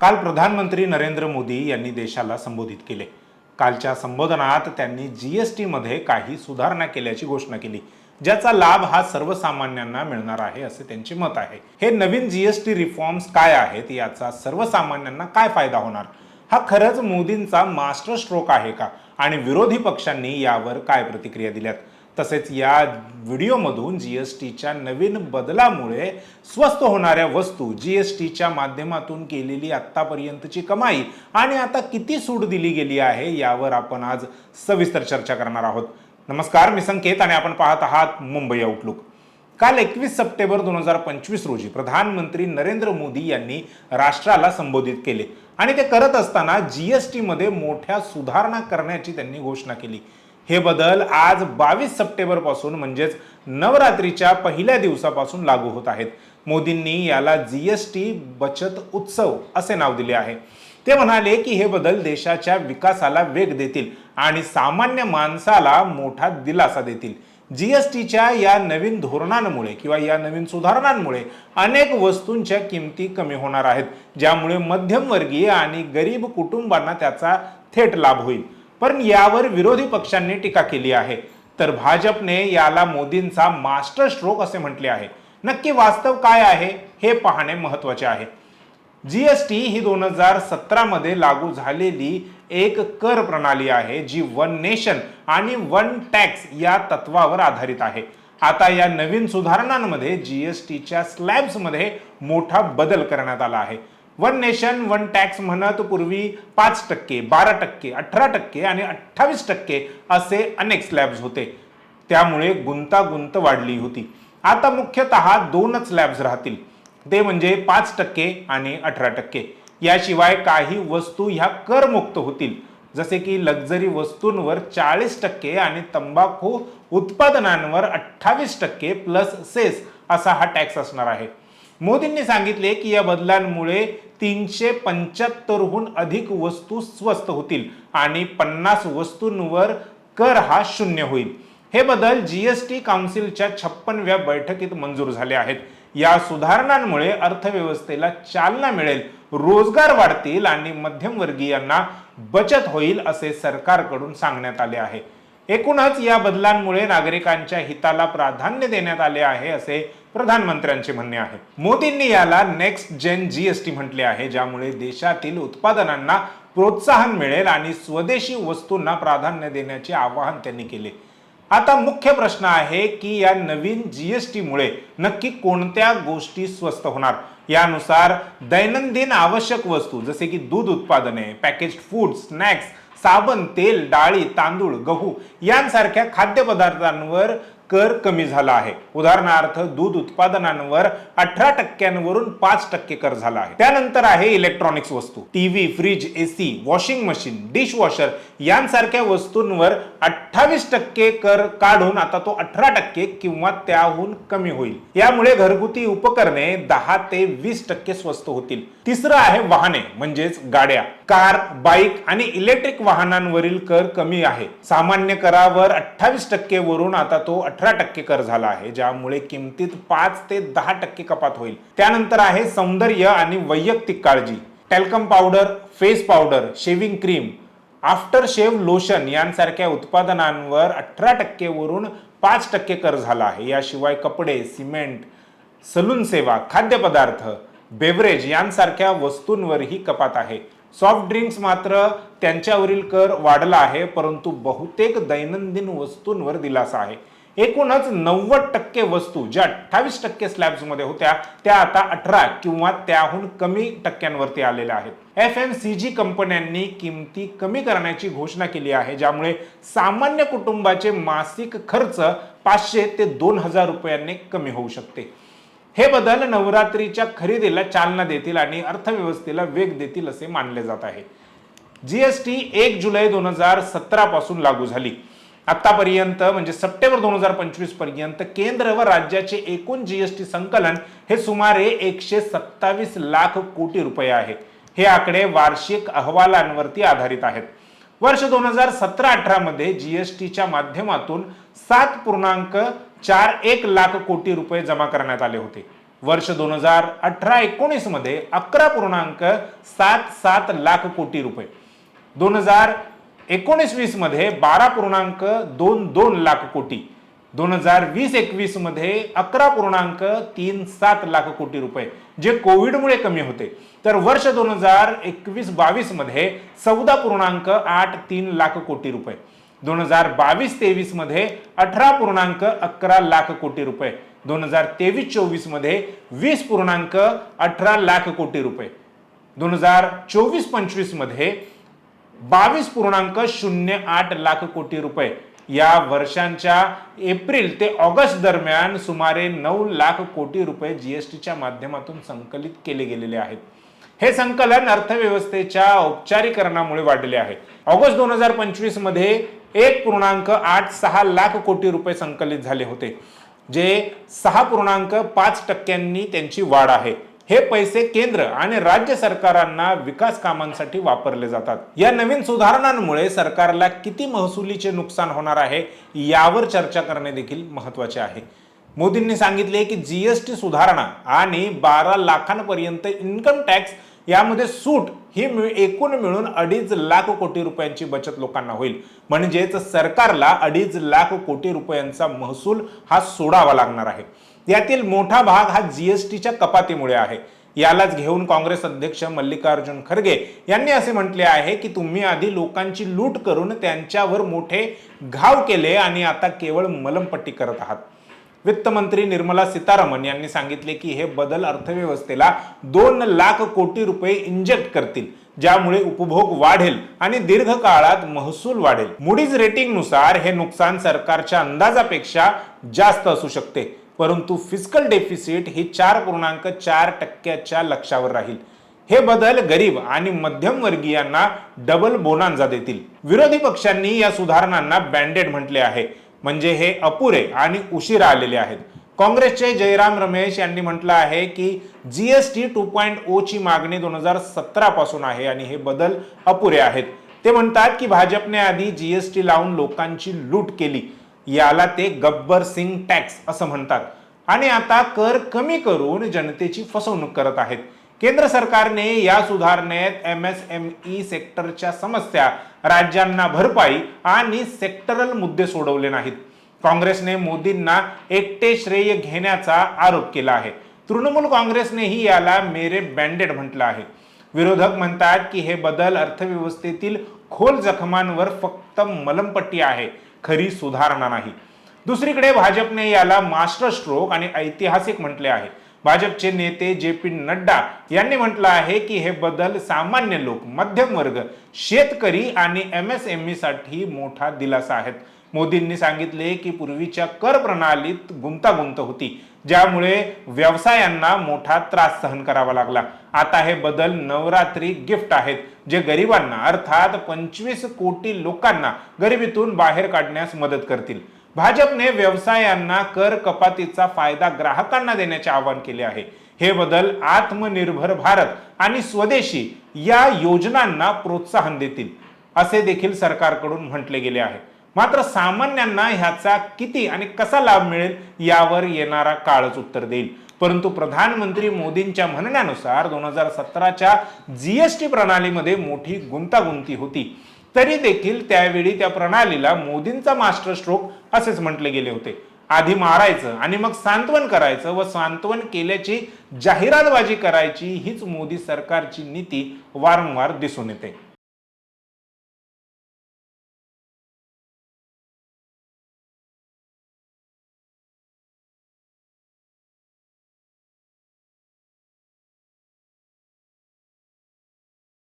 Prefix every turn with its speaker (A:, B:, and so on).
A: काल प्रधानमंत्री नरेंद्र मोदी यांनी देशाला संबोधित केले. कालच्या संबोधनात त्यांनी जी एस टीमध्ये काही सुधारणा केल्याची घोषणा केली. ज्याचा लाभ हा सर्वसामान्यांना मिळणार आहे असे त्यांचे मत आहे. हे नवीन जीएसटी रिफॉर्म्स काय आहेत याचा सर्वसामान्यांना काय फायदा होणार? हा खरंच मोदींचा मास्टर स्ट्रोक आहे का? आणि विरोधी पक्षांनी यावर काय प्रतिक्रिया दिल्यात? तसेच या व्हिडिओमधून जीएसटीच्या नवीन बदलामुळे स्वस्त होणाऱ्या वस्तू जीएसटीच्या माध्यमातून केलेली आत्तापर्यंतची कमाई आणि आता किती सूट दिली गेली आहे यावर आपण आज सविस्तर चर्चा करणार आहोत. नमस्कार मी संकेत आणि आपण पाहत आहात मुंबई आउटलुक काल एकवीस सप्टेंबर दोन हजार पंचवीस रोजी प्रधानमंत्री नरेंद्र मोदी यांनी राष्ट्राला संबोधित केले आणि ते करत असताना जीएसटी मध्ये मोठ्या सुधारणा करण्याची त्यांनी घोषणा केली. हे बदल आज बावीस सप्टेंबरपासून म्हणजेच नवरात्रीच्या पहिल्या दिवसापासून लागू होत आहेत. मोदींनी याला जी एस टी बचत उत्सव असे नाव दिले आहे. ते म्हणाले की हे बदल देशाच्या विकासाला वेग देतील आणि सामान्य माणसाला मोठा दिलासा देतील. जीएसटीच्या या नवीन धोरणांमुळे किंवा या नवीन सुधारणांमुळे अनेक वस्तूंच्या किमती कमी होणार आहेत. ज्यामुळे मध्यमवर्गीय आणि गरीब कुटुंबांना त्याचा थेट लाभ होईल. पण यावर विरोधी पक्षांनी टीका केली आहे. तर भाजपने याला मोदींचा मास्टर स्ट्रोक असे म्हटले आहे. नक्की वास्तव काय आहे हे पाहणे महत्त्वाचे आहे. जीएसटी ही दोन हजार सतरामध्ये लागू झालेली एक कर प्रणाली आहे जी वन नेशन आणि वन टॅक्स या तत्वावर आधारित आहे. आता या नवीन सुधारणांमध्ये जीएसटीच्या स्लॅब्समध्ये मोठा बदल करण्यात आला आहे. वन नेशन वन टॅक्स म्हणत पूर्वी पाच टक्के बारा टक्के अठरा टक्के आणि अठ्ठावीस टक्के असे अनेक स्लॅब्स होते. त्यामुळे गुंतागुंत वाढली होती. आता मुख्यतः दोनच स्लॅब्स राहतील. ते म्हणजे पाच टक्के आणि अठरा टक्के. याशिवाय काही वस्तू ह्या करमुक्त होतील. जसे की लक्झरी वस्तूंवर चाळीस टक्के आणि तंबाखू उत्पादनांवर अठ्ठावीस टक्के प्लस सेस असा हा टॅक्स असणार आहे. मोदींनी सांगितले की या बदलांमुळे तीनशे पंच्याहत्तरहून अधिक वस्तू स्वस्त होतील आणि पन्नास वस्तूंवर कर हा शून्य होईल. हे बदल जीएसटी काउन्सिलच्या छप्पनव्या बैठकीत मंजूर झाले आहेत. या सुधारणांमुळे अर्थव्यवस्थेला चालना मिळेल रोजगार वाढतील आणि मध्यमवर्गीयांना बचत होईल असे सरकारकडून सांगण्यात आले आहे. एकूणच या बदलांमुळे नागरिकांच्या हिताला प्राधान्य देण्यात आले आहे असे प्रधानमंत्र्यांचे म्हणणे आहे. मोदींनी याला नेक्स्ट जेन जीएसटी म्हटले आहे ज्यामुळे देशातील उत्पादनांना प्रोत्साहन मिळेल आणि स्वदेशी वस्तूंना प्राधान्य देण्याचे आवाहन त्यांनी केले. आता मुख्य प्रश्न आहे की या नवीन जीएसटीमुळे नक्की कोणत्या गोष्टी स्वस्त होणार? यानुसार दैनंदिन आवश्यक वस्तू जसे की दूध उत्पादने पॅकेज फूड स्नॅक्स साबण तेल डाळी तांदूळ गहू यांसारख्या खाद्यपदार्थांवर कर कमी झाला आहे. उदाहरणार्थ दूध उत्पादनांवर अठरा टक्क्यांवरून पाच टक्के कर झाला आहे. त्यानंतर आहे इलेक्ट्रॉनिक्स वस्तू. TV fridge AC washing machine dishwasher यांसारख्या वस्तूंवर अठ्ठावीस टक्के कर काढून आता तो अठरा टक्के किंवा त्याहून कमी होईल. यामुळे घरगुती उपकरणे दहा ते वीस टक्के स्वस्त होतील. तिसरं आहे वाहने म्हणजेच गाड्या. कार बाईक आणि इलेक्ट्रिक वाहनांवरील कर कमी आहे. सामान्य करावर अठ्ठावीस टक्के वरून आता तो अठरा टक्के कर झाला आहे ज्यामुळे किमतीत पाच ते दहा टक्के कपात होईल. त्यानंतर आहे सौंदर्य आणि वैयक्तिक काळजी. Talcum powder face powder shaving cream aftershave lotion यांसारख्या उत्पादनांवर अठरा टक्के वरून पाच टक्के कर झाला आहे. याशिवाय कपडे सिमेंट सलून सेवा खाद्यपदार्थ बेवरेज यांसारख्या वस्तूंवरही कपात आहे. सॉफ्ट ड्रिंक्स मात्र त्यांच्यावरील कर वाढला आहे परंतु बहुतेक दैनंदिन वस्तूंवर दिलासा आहे. एकूणच नव्वद टक्के वस्तू ज्या अठ्ठावीस टक्के स्लॅब्समध्ये होत्या त्या आता अठरा किंवा त्याहून कमी टक्क्यांवरती आलेल्या आहेत. एफ एम सी जी कंपन्यांनी किमती कमी करण्याची घोषणा केली आहे ज्यामुळे सामान्य कुटुंबाचे मासिक खर्च पाचशे ते दोन हजार रुपयांनी कमी होऊ शकते. हे बदल नवरात्रीच्या खरेदीला चालना देतील आणि अर्थव्यवस्थेला वेग देतील असे मानले जात आहे. जीएसटी एक जुलै दोन हजार सतरा पासून लागू झाली. आतापर्यंत म्हणजे सप्टेंबर दोन हजार पंचवीसपर्यंत केंद्र व राज्याचे एकूण जीएसटी संकलन हे सुमारे एकशे सत्तावीस लाख कोटी रुपये आहे. हे आकडे वार्षिक अहवालांवरती आधारित आहेत. वर्ष दोन हजार सतरा अठरा मध्ये जीएसटीच्या माध्यमातून सात पूर्णांक चार एक लाख कोटी रुपये जमा करण्यात आले होते. वर्ष दोन हजार अठरा एकोणीसमध्ये अकरा पूर्णांक सात सात लाख कोटी रुपये. दोन हजार एकोणीस वीसमध्ये बारा पूर्णांक दोन दोन लाख कोटी. दोन हजार वीस एकवीसमध्ये अकरा पूर्णांक तीन सात लाख कोटी रुपये जे कोविडमुळे कमी होते. तर वर्ष दोन हजार एकवीस बावीसमध्ये चौदा पूर्णांक आठ तीन लाख कोटी रुपये. दोन हजार बावीस तेवीसमध्ये अठरा पूर्णांक अकरा लाख कोटी रुपये. दोन हजार तेवीस चोवीसमध्ये वीस पूर्णांक अठरा लाख कोटी रुपये. दोन हजार चोवीस पंचवीसमध्ये बावीस पूर्णांक शून्य आठ लाख कोटी रुपये. या वर्षांच्या एप्रिल ते ऑगस्ट दरम्यान सुमारे नऊ लाख कोटी रुपये जीएसटीच्या माध्यमातून संकलित केले गेलेले आहेत. हे संकलन अर्थव्यवस्थेच्या औपचारीकरणामुळे वाढले आहे. ऑगस्ट दोन हजार पंचवीसमध्ये एक पूर्णांक आठ सहा लाख कोटी रुपये संकलित झाले होते जे सहा पूर्णांक पाच टक्क्यांनी त्यांची वाढ आहे. हे पैसे केंद्र आणि राज्य सरकारांना विकास कामांसाठी वापरले जातात. या नवीन सुधारणांमुळे सरकारला किती महसुलीचे नुकसान होणार आहे यावर चर्चा करणे देखील महत्त्वाचे आहे. मोदींनी सांगितले की जीएसटी सुधारणा आणि बारा लाखांपर्यंत इन्कम टॅक्स यामध्ये सूट ही एकूण मिळून अडीच लाख कोटी रुपयांची बचत लोकांना होईल. म्हणजेच सरकारला अडीच लाख कोटी रुपयांचा महसूल हा सोडावा लागणार आहे. यातील मोठा भाग हा जीएसटीच्या कपातीमुळे आहे. यालाच घेऊन काँग्रेस अध्यक्ष मल्लिकार्जुन खरगे यांनी असे म्हटले आहे की तुम्ही आधी लोकांची लूट करून त्यांच्यावर मोठे घाव केले आणि आता केवळ मलमपट्टी करत आहात. वित्तमंत्री निर्मला सीतारामन यांनी सांगितले की हे बदल अर्थव्यवस्थेला दोन लाख कोटी रुपये इंजेक्ट करतील ज्यामुळे उपभोग वाढेल आणि दीर्घकाळात महसूल वाढेल. मुडीज रेटिंगनुसार हे नुकसान सरकारच्या अंदाजापेक्षा जास्त असू शकते. परंतु फिजिकल डेफिसिट हे चार पूर्णांक चार टक्क्याच्या लक्षावर राहील. हे बदल गरीब आणि मध्यमवर्गीयांना डबल बोनांजा देतील. विरोधी पक्षांनी या सुधारणांना बँडेड म्हटले आहे. म्हणजे हे अपुरे आणि उशिरा आलेले आहेत. काँग्रेसचे जयराम रमेश यांनी म्हटलं आहे की G S T two point O ची मागणी दोन हजार सतरा पासून आहे आणि हे बदल अपुरे आहेत. ते म्हणतात की भाजपने आधी जी एस टी लावून लोकांची लूट केली. याला ते गब्बर सिंग टॅक्स असं म्हणतात. आणि आता कर कमी करून जनतेची फसवणूक करत आहेत. केंद्र सरकारने या सुधारणेत एम एस एम ई सेक्टरच्या समस्या राज्यांना भरपाई आणि सेक्टरल मुद्दे सोडवले नाहीत. काँग्रेसने मोदींना एकटे श्रेय घेण्याचा आरोप केला आहे. तृणमूल काँग्रेसनेही याला मेरे बँडेड म्हटलं आहे. विरोधक म्हणतात की हे बदल अर्थव्यवस्थेतील खोल जखमांवर फक्त मलमपट्टी आहे. खरी सुधारणा नाही. दुसरीकडे भाजपने याला मास्टर स्ट्रोक आणि ऐतिहासिक म्हटले आहे. भाजपचे नेते जे पी नड्डा यांनी म्हटलं आहे की हे बदल सामान्य लोक मध्यम वर्ग शेतकरी आणि एम एस एम ई साठी मोठा दिलासा आहेत. मोदींनी सांगितले की पूर्वीच्या कर प्रणालीत गुंतागुंत होती ज्यामुळे व्यवसायांना मोठा त्रास सहन करावा लागला. आता हे बदल नवरात्री गिफ्ट आहेत जे गरिबांना अर्थात पंचवीस कोटी लोकांना गरिबीतून बाहेर काढण्यास मदत करतील. भाजपने व्यवसायांना कर कपातीचा फायदा ग्राहकांना देण्याचे आवाहन केले आहे. हे बदल आत्मनिर्भर भारत आणि स्वदेशी या योजनांना प्रोत्साहन देतील असे देखील सरकारकडून म्हटले गेले आहे. मात्र सामान्यांना ह्याचा किती आणि कसा लाभ मिळेल यावर येणारा काळच उत्तर देईल. परंतु प्रधानमंत्री मोदींच्या म्हणण्यानुसार दोन हजार सतराच्या जीएसटी प्रणालीमध्ये मोठी गुंतागुंती होती. तरी देखील त्यावेळी त्या प्रणालीला मोदींचा मास्टर स्ट्रोक असेच म्हटले गेले होते. आधी मारायचं आणि मग सांत्वन करायचं व सांत्वन केल्याची जाहिरातबाजी करायची हीच मोदी सरकारची नीती वारंवार दिसून येते.